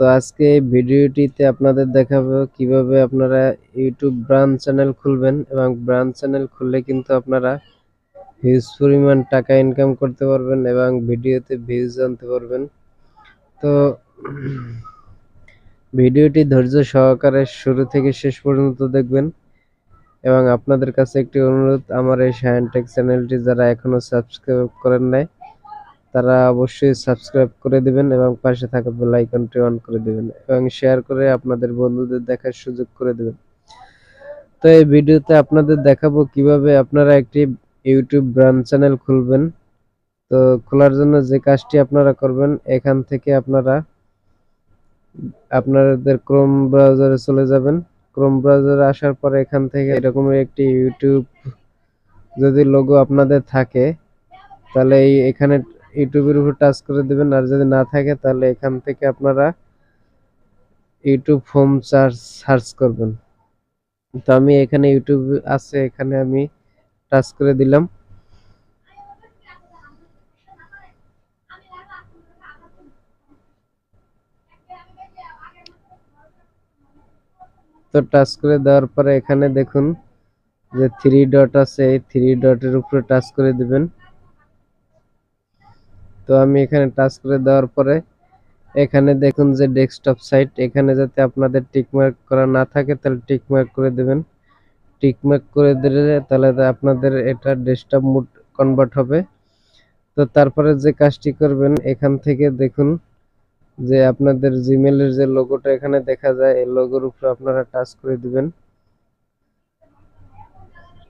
তো আজকে এই ভিডিওটিতে আপনাদের দেখাবো কীভাবে আপনারা ইউটিউব ব্রাঞ্চ চ্যানেল খুলবেন এবং ব্রাঞ্চ চ্যানেল খুললে কিন্তু আপনারা হিউজ পরিমাণ টাকা ইনকাম করতে পারবেন এবং ভিডিওতে ভিউজ আনতে পারবেন। তো ভিডিওটি ধৈর্য সহকারে শুরু থেকে শেষ পর্যন্ত দেখবেন এবং আপনাদের কাছে একটি অনুরোধ, আমার এই সায়েন্টেক চ্যানেলটি যারা এখনও সাবস্ক্রাইব করেন নাই তারা অবশ্যই সাবস্ক্রাইব করে দিবেন এবং পাশে থাকা বেল আইকনটি অন করে দিবেন এবং শেয়ার করে আপনাদের বন্ধুদের দেখার সুযোগ করে দিবেন। তো এই ভিডিওতে আপনাদের দেখাবো কীভাবে আপনারা একটি ইউটিউব ব্রাঞ্চ চ্যানেল খুলবেন। তো খোলার জন্য যে কাজটি আপনারা করবেন, এখান থেকে আপনারা আপনাদের ক্রোম ব্রাউজারে চলে যাবেন। ক্রোম ব্রাউজারে আসার পরে এখান থেকে এরকম একটি ইউটিউব যদি লোগো আপনাদের থাকে, তাহলে এই এখানে ইউটিউবের উপর টাচ করে দেবেন, আর যদি না থাকে তাহলে এখান থেকে আপনারা ইউটিউব হোম সার্চ সার্চ করবেন। তো আমি এখানে ইউটিউব আছে, এখানে আমি টাচ করে দিলাম। তো টাচ করে দেওয়ার পরে এখানে দেখুন যে থ্রি ডট আছে, এই থ্রি ডটের উপরে টাচ করে দিবেন। তো আমি এখানে টাচ করে দেওয়ার পরে এখানে দেখুন যে ডেস্কটপ সাইট, এখানে যাতে আপনাদের টিকমার্ক করা না থাকে, তাহলে টিকমার্ক করে দেবেন। টিকমার্ক করে দিলে তাহলে আপনাদের এটা ডেস্কটপ মুড কনভার্ট হবে। তো তারপরে যে কাজটি করবেন, এখান থেকে দেখুন যে আপনাদের জিমেলের যে লোগোটা এখানে দেখা যায়, এই লোগোর উপরে আপনারা টাচ করে দিবেন।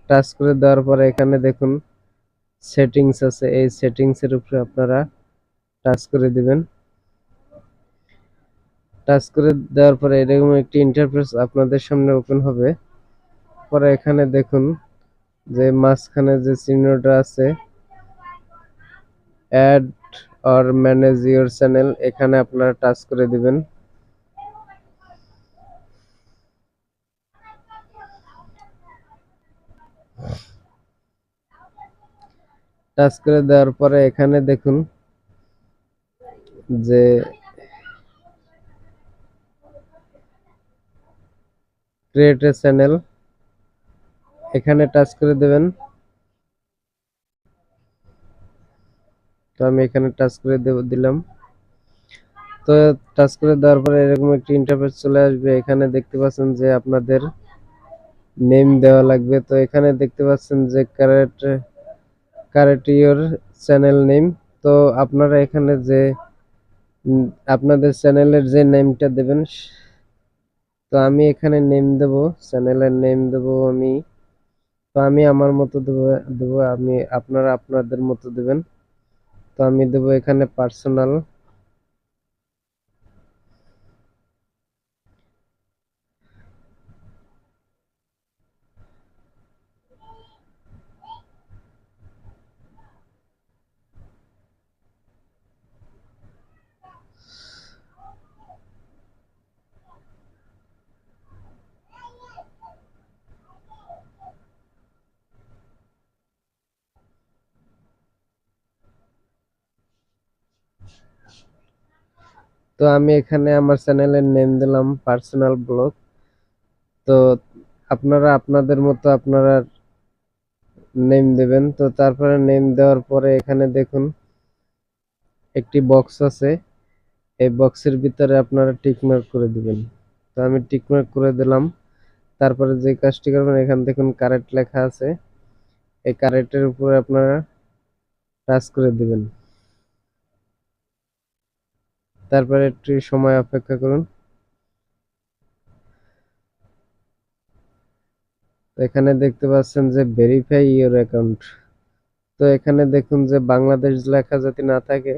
টাচ করে দেওয়ার পরে এখানে দেখুন সেটিংস আছে, এই সেটিংসের উপরে আপনারা টাচ করে দিবেন। টাচ করে দেওয়ার পরে এরকম একটি ইন্টারফেস আপনাদের সামনে ওপেন হবে। পরে এখানে দেখুন যে মাঝখানে যে চিহ্নটা আছে add or manage your channel এখানে আপনারা টাচ করে দিবেন। টাচ করে দেওয়ার পরে এখানে দেখুন যে ক্রিয়েট এ চ্যানেল এখানে টাচ করে দেবেন। তো আমি এখানে টাচ করে দিলাম। তো টাচ করে দেওয়ার পরে এরকম একটি ইন্টারফেস চলে আসবে। এখানে দেখতে পাচ্ছেন যে আপনাদের নেম দেওয়া লাগবে। তো এখানে দেখতে পাচ্ছেন যে correct correct your channel name তো আপনারা এখানে যে আপনাদের চ্যানেলের যে নেমটা দেবেন তো আমি এখানে নেম দেব চ্যানেলের নেম দেব আমি। তো আমি আমার মতো দেবো দেবো আমি, আপনারা আপনাদের মতো দেবেন। তো আমি দেব এখানে পার্সোনাল তো আমি এখানে আমার চ্যানেলের নেম দিলাম পার্সোনাল ব্লগ তো আপনারা আপনাদের মতো আপনারা নেম দেবেন। তো তারপরে নেম দেওয়ার পরে এখানে দেখুন, একটি বক্স আছে। এই বক্সের ভিতরে আপনারা টিকমার্ক করে দিবেন। তো আমি টিকমার্ক করে দিলাম। তারপরে যে কাজটি করবেন, এখান দেখুন কারেক্ট লেখা আছে। এই কারেক্টের উপরে আপনারা টাচ করে দিবেন। তারপরে একটু সময় অপেক্ষা করুন। এখানে দেখতে পাচ্ছেন যে ভেরিফাই ইউর অ্যাকাউন্ট তো এখানে দেখুন যে বাংলাদেশ লেখা যদি না থাকে,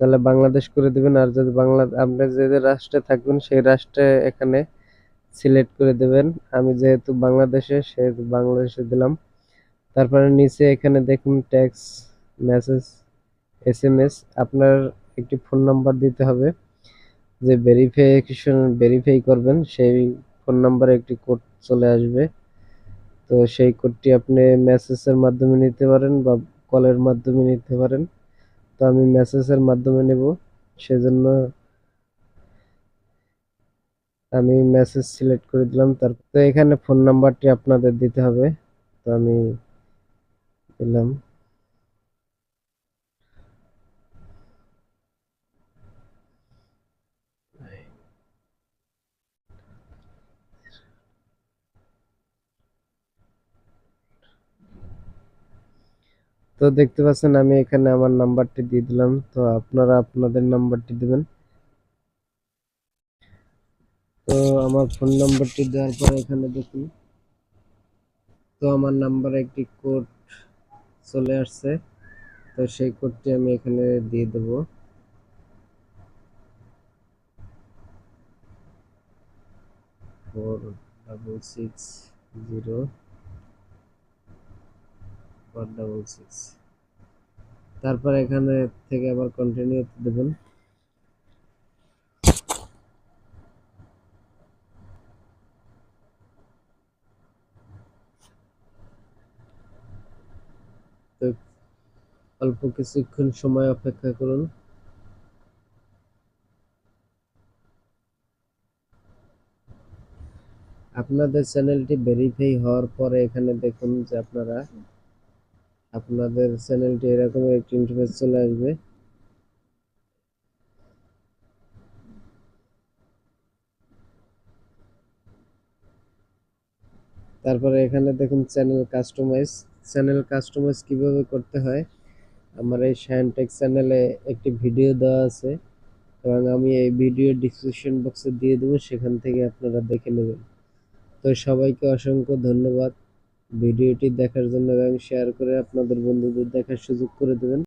তাহলে বাংলাদেশ করে দিবেন। আর যদি বাংলা আপনি যে রাষ্ট্রে থাকবেন, সেই রাষ্ট্রে এখানে সিলেক্ট করে দেবেন। আমি যেহেতু বাংলাদেশে, সেহেতু বাংলাদেশে দিলাম। তারপরে নিচে এখানে দেখুন text message S M S আপনার একটি ফোন নাম্বার দিতে হবে। যে ভেরিফিকেশন ভেরিফাই করবেন, সেই ফোন নাম্বারে একটি কোড চলে আসবে। তো সেই কোডটি আপনি মেসেজের মাধ্যমে নিতে পারেন বা কলের মাধ্যমে নিতে পারেন। তো আমি মেসেজের মাধ্যমে নেব। সেজন্য আমি মেসেজ সিলেক্ট করে দিলাম। তারপর এখানে ফোন নাম্বারটি আপনাদের দিতে হবে। তো আমি দিলাম তো দেখতে পাচ্ছেন, আমি এখানে আমার নাম্বারটি দিয়ে দিলাম। তো আপনারা আপনাদের নাম্বারটি দিবেন। তো আমার ফোন নাম্বারটি দেওয়ার পর এখানে দেখুন। তো আমার নাম্বারে একটি কোড চলে আসছে। তো সেই কোডটি আমি এখানে দিয়ে দেব। Four double six zero four double six তারপর এখানে থেকে আবার কন্টিনিউ দেবেন। অল্প কিছুক্ষণ সময় অপেক্ষা করুন। আপনাদের চ্যানেলটি ভেরিফাই হওয়ার পরে এখানে দেখুন যে আপনারা আপনাদের চ্যানেলটি এরকম একটি ইন্টারফেস চলে আসবে। তারপরে এখানে দেখুন চ্যানেল কাস্টমাইজ। চ্যানেল কাস্টমাইজ কীভাবে করতে হয়? আমার এই শায়নটেক চ্যানেলে একটি ভিডিও দেওয়া আছে এবং আমি এই ভিডিও ডিসক্রিপশন বক্সে দিয়ে দেবো, সেখান থেকে আপনারা দেখে নেবেন। তো সবাইকে অসংখ্য ধন্যবাদ। ভিডিওটি দেখার জন্য এবং শেয়ার করে আপনাদের বন্ধুদের দেখার সুযোগ করে দেবেন।